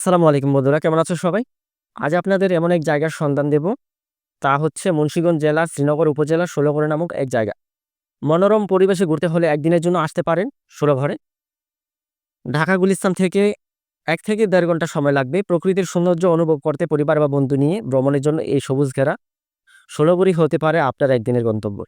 আসসালামু আলাইকুম বন্ধুরা, কেমন আছো সবাই? আজ আপনাদের এমন এক জায়গার সন্ধান দেব। তা হচ্ছে মুন্সীগঞ্জ জেলা, শ্রীনগর উপজেলা ষোলঘরে নামক এক জায়গা। মনোরম পরিবেশে ঘুরতে হলে একদিনের জন্য আসতে পারেন ষোলঘরে। ঢাকা গুলিস্তান থেকে এক থেকে দেড় ঘণ্টা সময় লাগবে। প্রকৃতির সৌন্দর্য অনুভব করতে পরিবার বা বন্ধু নিয়ে ভ্রমণের জন্য এই সবুজ ঘেরা ষোলঘরি হতে পারে আপনার একদিনের গন্তব্য।